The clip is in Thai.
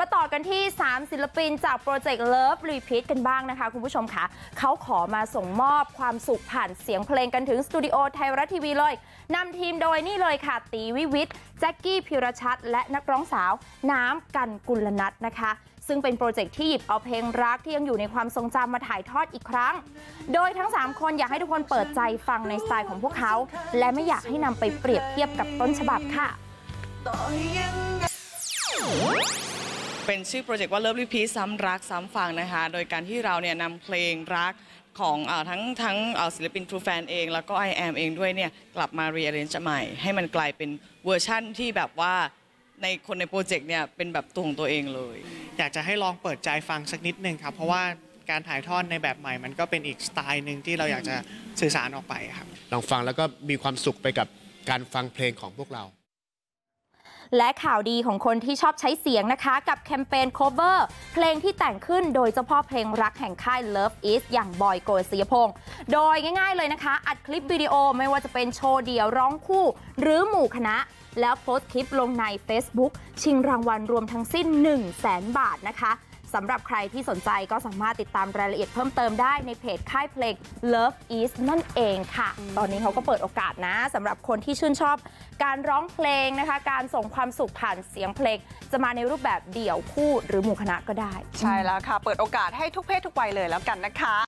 มาต่อกันที่ 3 ศิลปินจากโปรเจกต์ Love Repeat กันบ้างนะคะ คุณผู้ชมค่ะเขาขอมาส่งมอบความสุขผ่านเสียงเพลงกันถึงสตูดิโอไทยรัฐทีวีเลยนำทีมโดยนี่เลยค่ะ ตีวิวิทย์แจ็คกี้พิรชัดและนักร้องสาว น้ำกันกุลนัทนะคะ ซึ่งเป็นโปรเจกต์ที่หยิบเอาเพลงรักที่ยังอยู่ในความทรงจำมาถ่ายทอดอีกครั้ง โดยทั้ง 3 คนอยากให้ทุกคนเปิดใจฟังในสไตล์ของพวกเขา และไม่อยากให้นำไปเปรียบเทียบกับต้นฉบับค่ะ เป็นชื่อโปรเจกต์ว่า Love Repeat ซ้ำรักซ้ำฟังนะคะ โดยการที่เราเนี่ยนำเพลงรักของเออทั้งทั้งเอ่อศิลปิน True Fan เอง แล้วก็ I am เองด้วยเนี่ยกลับมา rearrange ใหม่ ให้มันกลายเป็นเวอร์ชั่นที่แบบว่าในคนในโปรเจกต์เนี่ยเป็นแบบตัวของตัวเองเลย อยากจะให้ลองเปิดใจฟังสักนิดนึงครับ เพราะว่าการถ่ายทอดในแบบใหม่ มันก็เป็นอีกสไตล์หนึ่งที่เราอยากจะสื่อสารออกไปครับลองฟังแล้วก็มีความสุขไปกับการฟังเพลงของพวกเรา และข่าวดีของคนที่ชอบใช้เสียงนะคะ กับแคมเปญ cover เพลงที่แต่งขึ้นโดยเจ้าพ่อเพลงรักแห่งค่าย Love Is อย่างบอยโกศิยพงศ์โดยง่ายๆเลยนะคะ อัดคลิปวิดีโอไม่ว่าจะเป็นโชว์เดี่ยวร้องคู่ หรือหมู่คณะ แล้วโพสต์คลิปลงใน Facebook ชิงรางวัลรวมทั้งสิ้น 1 0 0 0 0แสนบาทนะคะสำหรับใครที่สนใจก็สามารถติดตามรายละเอียดเพิ่มเติมได้ในเพจค่ายเพลง Love Is นั่นเองค่ะ ตอนนี้เขาก็เปิดโอกาสนะสำหรับคนที่ชื่นชอบ การร้องเพลงนะคะ การส่งความสุขผ่านเสียงเพลง จะมาในรูปแบบเดี่ยวคู่หรือหมู่คณะก็ได้ ใช่แล้วค่ะ เปิดโอกาสให้ทุกเพศทุกวัยเลยแล้วกันนะคะ